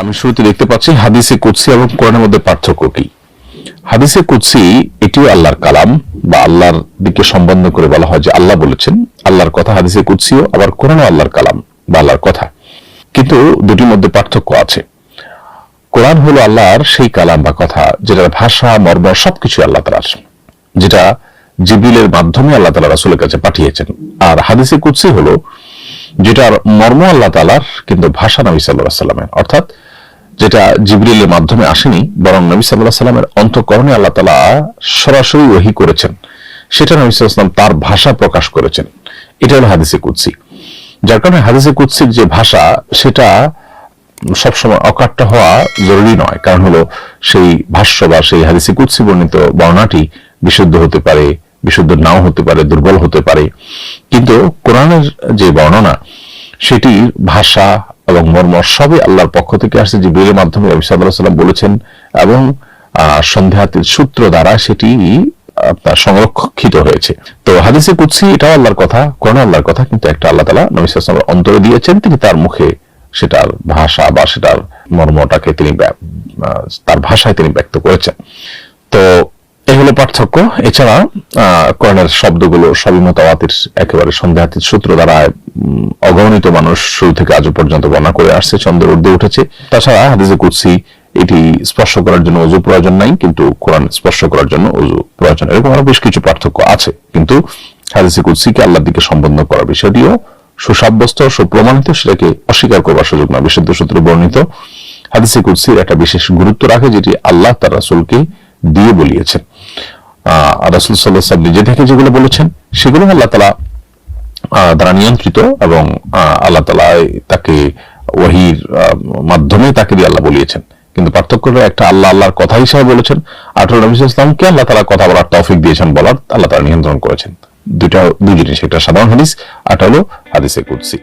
আমি শুরুতে দেখতে পাচ্ছি হাদিসে কুৎসি এবং কোরআনের মধ্যে পার্থক্য কি? হাদিসে কুৎসি এটিও আল্লাহর কালাম বা আল্লাহর দিকে সম্বন্ধ করে বলা হয় যে আল্লাহ বলেছেন, আল্লাহর কথা হাদিসে কুৎসিও আবার কোরআনও আল্লাহর কালাম বা আল্লাহর কথা। কিন্তু দুটির মধ্যে পার্থক্য আছে। কোরআন হলো আল্লাহর সেই কালাম বা কথা, যেটার ভাষা, মর্ম সবকিছু আল্লাহ তালার যেটা জিবিলের মাধ্যমে আল্লাহ তালা রাসুলের কাছে পাঠিয়েছেন। আর হাদিসে কুৎসি হলো, যেটার মর্ম আল্লাহ তালার কিন্তু ভাষা নবী সাল্লাহ সাল্লামের অর্থাৎ যেটা জিবরিলের মাধ্যমে আসেনি, বরং নবী সাল্লাহ সাল্লামের অন্তকরণে আল্লাহ তালা সরাসরি ওহি করেছেন। সেটা নবী সাল্লাম তার ভাষা প্রকাশ করেছেন। এটা হলো হাদিসে কুৎসি যার কারণে হাদিসে কুৎসির যে ভাষা, সেটা সবসময় অকাট্য হওয়া জরুরি নয়। কারণ হলো সেই ভাষ্য বা সেই হাদিসে কুৎসি বর্ণিত বর্ণাটি বিশুদ্ধ হতে পারে, বিশুদ্ধ নাও হতে পারে, দুর্বল হতে পারে। কিন্তু কোরআনের যে বর্ণনা, সেটির ভাষা এবং মর্ম সবই আল্লাহর পক্ষ থেকে আসছে। যে বীরের মাধ্যমে সাল্লাম বলেছেন, এবং সন্ধ্যাতির সূত্র দ্বারা সেটি আপনার সংরক্ষিত হয়েছে। তো হাদিসে কুৎসি এটাও আল্লাহর কথা কোরআন আল্লাহর কথা, কিন্তু একটা আল্লাহ তালা নবী সাল্লামের অন্তরে দিয়েছেন, তিনি তার মুখে সেটার ভাষা বা সেটার মর্মটাকে তিনি তার ভাষায় তিনি ব্যক্ত করেছেন। তো পার্থক্য। এছাড়া কোরআনের শব্দগুলো সবই মতাবাতির একেবারে সন্দেহাতীত সূত্র দ্বারা অগণিত মানুষ শুরু থেকে আজ পর্যন্ত বর্ণনা করে আসছে চন্দ্রের ঊর্ধ্বে উঠেছে। তাছাড়া হাদিসে কুৎসি এটি স্পর্শ করার জন্য অজু প্রয়োজন নাই, কিন্তু কোরআন স্পর্শ করার জন্য অজু প্রয়োজন এরকম আরও বেশ কিছু পার্থক্য আছে, কিন্তু হাদিসে কুৎসিকে আল্লাহর দিকে সম্বন্ধ করার বিষয়টিও সুসাব্যস্ত, সুপ্রমাণিত, সেটাকে অস্বীকার করবার সুযোগ না। বিশুদ্ধ সূত্রে বর্ণিত, হাদিসে কুৎসির একটা বিশেষ গুরুত্ব রাখে, যেটি আল্লাহ তার রাসুলকে দিয়ে বলিয়েছেন। রাসুল সাল্লাহ নিজে থেকে যেগুলো বলেছেন, সেগুলো আল্লাহ তালা দ্বারা নিয়ন্ত্রিত এবং আল্লাহ তালা তাকে ওহির মাধ্যমে তাকে দিয়ে আল্লাহ বলিয়েছেন। কিন্তু পার্থক্য একটা আল্লাহ আল্লাহর কথা হিসাবে বলেছেন, আঠারো নবী ইসলামকে আল্লাহ তালা কথা বলার তৌফিক দিয়েছেন বলার, আল্লাহ তালা নিয়ন্ত্রণ করেছেন। দুইটা, দুই জিনিস, একটা সাধারণ হাদিস হলো হাদিসে কুদ্সি।